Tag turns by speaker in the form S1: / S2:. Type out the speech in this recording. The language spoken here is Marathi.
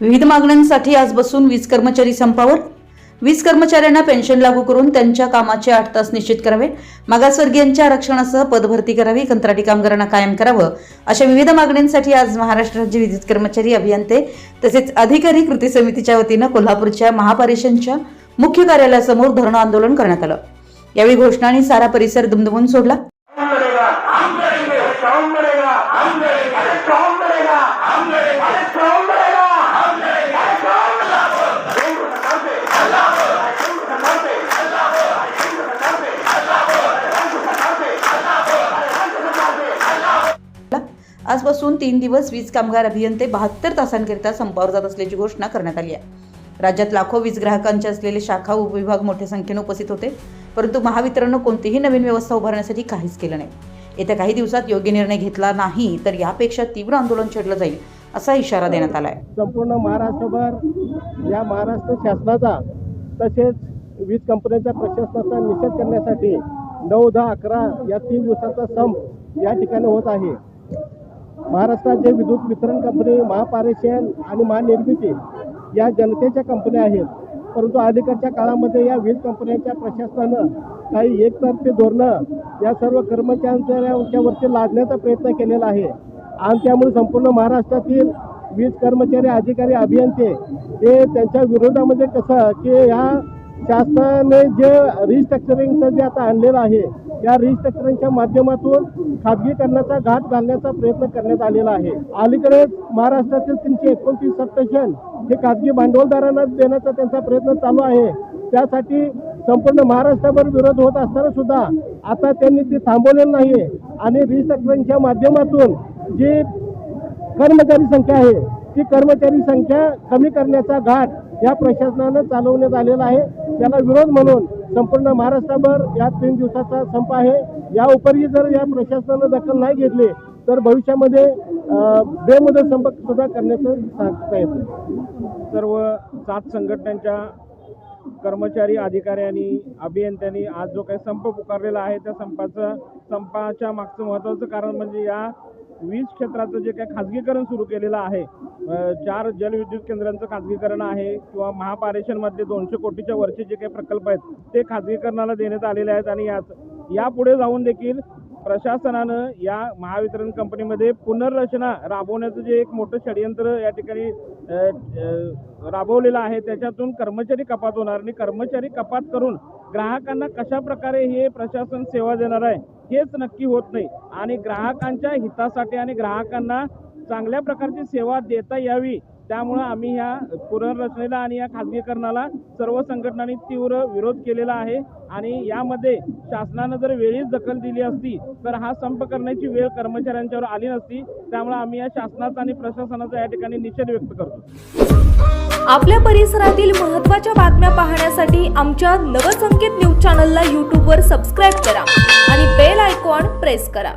S1: विविध मागण्यांसाठी आज बसून वीज कर्मचारी संपावर. वीज कर्मचाऱ्यांना पेन्शन लागू करून त्यांच्या कामाचे आठ तास निश्चित करावे. मागासवर्गीयांच्या आरक्षणासह पदभरती करावी कंत्राटी कामगारांना कायम करावं. अशा विविध मागण्यांसाठी आज महाराष्ट्र राज्य विद्युत कर्मचारी अभियंते तसेच अधिकारी कृती समितीच्या वतीनं कोल्हापूरच्या महापारेषणच्या मुख्य कार्यालयासमोर धरणं आंदोलन करण्यात आलं. यावेळी घोषणांनी सारा परिसर दुमदुमून सोडला. आजपासून तीन दिवस वीज कामगार अभियंते बहात्तर तासांकरिता संपावर जात असल्याची घोषणा करण्यात आली आहे. राज्यात लाखो वीज ग्राहकांचे असलेले शाखा उपविभाग मोठ्या संख्येने उपस्थित होते परंतु महावितरणनं कोणतीही नवीन व्यवस्था उभारण्यासाठी काहीच केलं नाही. येत्या काही दिवसात योग्य निर्णय घेतला नाही तर यापेक्षा तीव्र आंदोलन छेडलं जाईल असा इशारा देण्यात आला आहे
S2: संपूर्ण महाराष्ट्रभर या महाराष्ट्र शासनाचा तसेच वीज कंपन्यांच्या प्रशासनाचा निषेध करण्यासाठी नऊ दहा अकरा या तीन दिवसाचा संप या ठिकाणी होत आहे. महाराष्ट्राचे विद्युत वितरण कंपनी महापारेषण आणि महानिर्मिती या जनतेच्या कंपन्या आहेत. परंतु अलीकडच्या काळामध्ये या वीज कंपन्यांच्या प्रशासनानं काही एकतर्फी धोरणं या सर्व कर्मचाऱ्यांच्यावरती लादण्याचा प्रयत्न केलेला आहे. आणि त्यामुळे संपूर्ण महाराष्ट्रातील वीज कर्मचारी अधिकारी अभियंते हे त्यांच्या विरोधामध्ये कसं की ह्या शासनाने जे रिस्ट्रक्चरिंगचं जे आता आणलेलं आहे या रिस्ट्रक्चरिंगच्या माध्यमातून खाजगीकरणाचा घाट घालण्याचा प्रयत्न करण्यात आलेला आहे. अलीकडेच महाराष्ट्रातील तीनशे एकोणतीस सबस्टेशन हे खाजगी भांडवलदारांना देण्याचा त्यांचा प्रयत्न चालू आहे. त्यासाठी संपूर्ण महाराष्ट्रभर विरोध होत असताना सुद्धा आता त्यांनी ते थांबवलेलं नाही आणि रिस्ट्रक्चरिंगच्या माध्यमातून जी कर्मचारी संख्या आहे ती कर्मचारी संख्या कमी करण्याचा घाट या प्रशासनानं चालवण्यात आलेला आहे. त्याला विरोध म्हणून संपूर्ण महाराष्ट्रभर या तीन दिवसाचा संप आहे. या उपरी जर या प्रशासनानं दखल नाही घेतली तर भविष्यामध्ये बेमुदत संप सुद्धा करण्याचं सांगता येतं.
S3: सर्व सात संघटनांच्या कर्मचारी अधिकाऱ्यांनी अभियंत्यांनी आज जो काही संप पुकारलेला आहे त्या संपाचं संपाच्या मागचं महत्त्वाचं कारण म्हणजे या वीज क्षेत्राचं जे काही खाजगीकरण सुरू केलेलं आहे चार जलविद्युत केंद्रांचं खाजगीकरण आहे किंवा महापारेषणमधले दोनशे कोटीच्या वरचे जे काही प्रकल्प आहेत ते खाजगीकरणाला देण्यात आलेले आहेत आणि याच यापुढे जाऊन देखील प्रशासनानं या महावितरण कंपनीमध्ये पुनर्रचना राबवण्याचं जे एक मोठं षडयंत्र या ठिकाणी राबवलेलं आहे त्याच्यातून कर्मचारी कपात होणार आणि कर्मचारी कपात करून ग्राहकांना कशा प्रकारे हे प्रशासन सेवा देणार आहे हेच नक्की होत नाही. आणि ग्राहकांच्या हितासाठी आणि ग्राहकांना चांगल्या प्रकारची सेवा देता यावी त्यामुळं आम्ही ह्या पुनर्रचनेला आणि या खाजगीकरणाला सर्व संघटनांनी तीव्र विरोध केलेला आहे. आणि यामध्ये शासनानं जर वेळीच दखल दिली असती तर हा संप करण्याची वेळ कर्मचाऱ्यांच्यावर आली नसती. त्यामुळे आम्ही या शासनाचा आणि प्रशासनाचा या ठिकाणी निषेध व्यक्त करतो.
S4: आपल्या परिसरातील महत्त्वाच्या बातम्या पाहण्यासाठी आमच्या नवसंकेत न्यूज चॅनलला यूट्यूबवर सबस्क्राईब करा आणि बेल आयकॉन प्रेस करा.